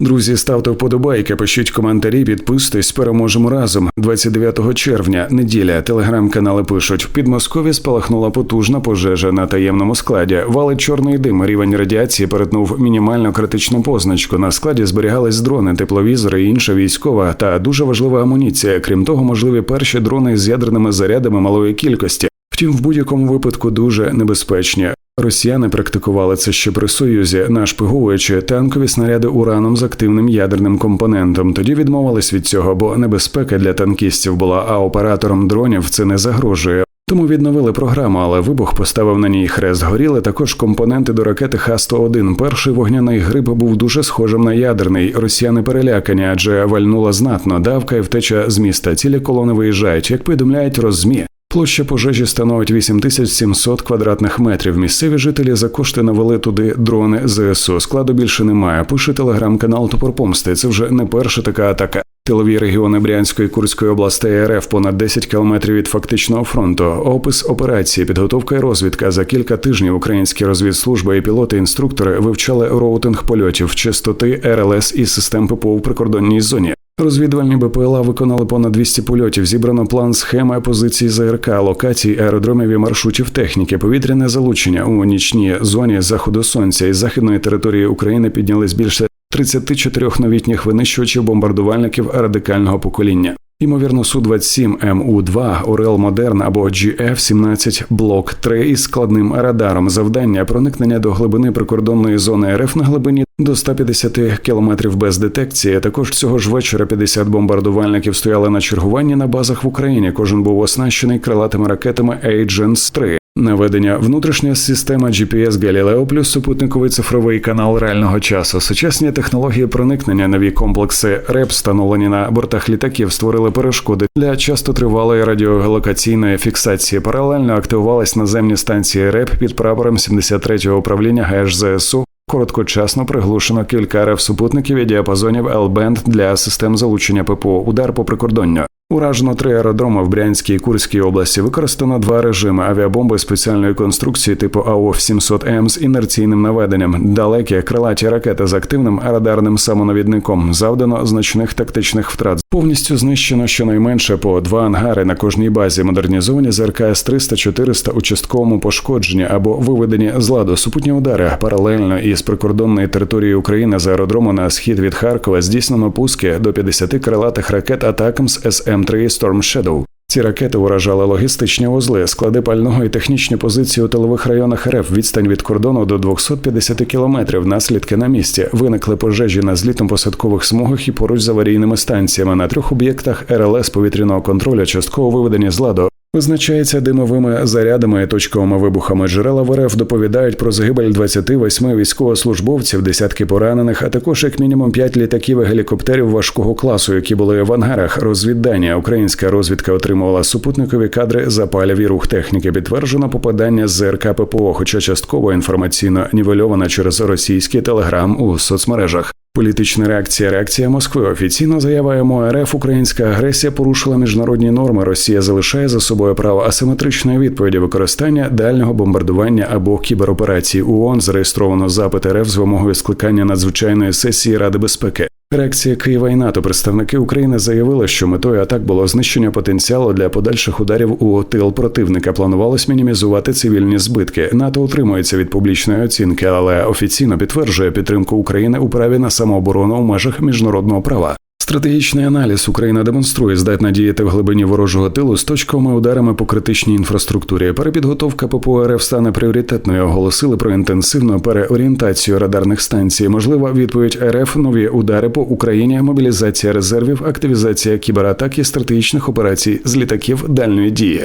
Друзі, ставте вподобайки, пишіть коментарі, підписуйтесь, переможемо разом. 29 червня, неділя. Телеграм-канали пишуть: в Підмосков'ї спалахнула потужна пожежа на таємному складі. Валить чорний дим. Рівень радіації перетнув мінімальну критичну позначку. На складі зберігались дрони, тепловізори, і інша військова та дуже важлива амуніція. Крім того, можливі перші дрони з ядерними зарядами малої кількості. Втім, в будь-якому випадку дуже небезпечні. Росіяни практикували це ще при союзі, нашпиговуючи танкові снаряди ураном з активним ядерним компонентом. Тоді відмовились від цього, бо небезпека для танкістів була, а операторам дронів це не загрожує. Тому відновили програму, але вибух поставив на ній хрест. Горіли також компоненти до ракети Х-101. Перший вогняний гриб був дуже схожим на ядерний. Росіяни перелякані, адже вальнула знатно. Давка і втеча з міста. Цілі колони виїжджають. Як повідомляють роззмі, Площа пожежі становить 8700 квадратних метрів. Місцеві жителі за кошти навели туди дрони ЗСУ. Складу більше немає. Пише телеграм-канал Топор Помсти. Це вже не перша така атака. Тилові регіони Брянської Курської областей РФ понад 10 кілометрів від фактичного фронту. Опис операції, підготовка і розвідка. За кілька тижнів українські розвідслужби і пілоти-інструктори вивчали роутинг польотів, частоти РЛС і систем ППО в прикордонній зоні. Розвідувальні БПЛА виконали понад 200 польотів. Зібрано план схеми позиції ЗРК, локацій, аеродромів і маршрутів техніки, повітряне залучення у нічній зоні заходу сонця із західної території України піднялись більше 34 новітніх винищувачів бомбардувальників радикального покоління. Ймовірно, су 27 му 2 Орел Модерн або GF-17 Блок 3 із складним радаром. Завдання проникнення до глибини прикордонної зони РФ на глибині до 150 кілометрів без детекції. Також цього ж вечора 50 бомбардувальників стояли на чергуванні на базах в Україні. Кожен був оснащений крилатими ракетами Agents 3 Наведення внутрішня система GPS Galileo плюс супутниковий цифровий канал реального часу. Сучасні технології проникнення, нові комплекси РЕП, встановлені на бортах літаків, створили перешкоди для часто тривалої радіогелокаційної фіксації. Паралельно активувались наземні станції РЕП під прапором 73-го управління ГЕШ ЗСУ. Короткочасно приглушено кілька РФ супутників і діапазонів L-Band для систем залучення ППО. Удар по прикордонню. Уражено три аеродроми в Брянській і Курській області. Використано два режими авіабомби спеціальної конструкції типу АОФ 700 м з інерційним наведенням, далекі крилаті ракети з активним радарним самонавідником. Завдано значних тактичних втрат. Повністю знищено щонайменше по два ангари на кожній базі. Модернізовані з РКС 300-400 у частковому пошкодженні або виведені з ладу супутні удари паралельно із прикордонної території України з аеродрому на схід від Харкова здійснено пуски до 50 крилатих ракет Атакамс СМ М3 Storm Shadow. Ці ракети уражали логістичні вузли, склади пального і технічні позиції у тилових районах РФ, відстань від кордону до 250 кілометрів. Наслідки на місці виникли пожежі на злітно-посадкових смугах і поруч з аварійними станціями на трьох об'єктах РЛС повітряного контролю, частково виведені з ладу. Визначається димовими зарядами точковими вибухами. Джерела в РФ доповідають про загибель 28 військовослужбовців, десятки поранених, а також як мінімум 5 літаків і гелікоптерів важкого класу, які були в ангарах. Розвіддання українська розвідка отримувала супутникові кадри запалів і рух техніки. Підтверджено попадання з РК ППО, хоча частково інформаційно нівельована через російський телеграм у соцмережах. Політична реакція реакція Москви. Офіційно заява МОРФ Українська агресія порушила міжнародні норми. Росія залишає за собою право асиметричної відповіді використання дальнього бомбардування або кібероперації. ООН зареєстровано запит РФ з вимогою скликання надзвичайної сесії Ради безпеки. Реакція Києва і НАТО представники України заявили, що метою атак було знищення потенціалу для подальших ударів у тил противника. Планувалось мінімізувати цивільні збитки. НАТО утримується від публічної оцінки, але офіційно підтверджує підтримку України у праві на самооборону у межах міжнародного права. Стратегічний аналіз Україна демонструє здатна діяти в глибині ворожого тилу з точковими ударами по критичній інфраструктурі. Перепідготовка ППО РФ стане пріоритетною. Оголосили про інтенсивну переорієнтацію радарних станцій. Можлива відповідь РФ нові удари по Україні, мобілізація резервів, активізація кібератак і стратегічних операцій з літаків дальної дії.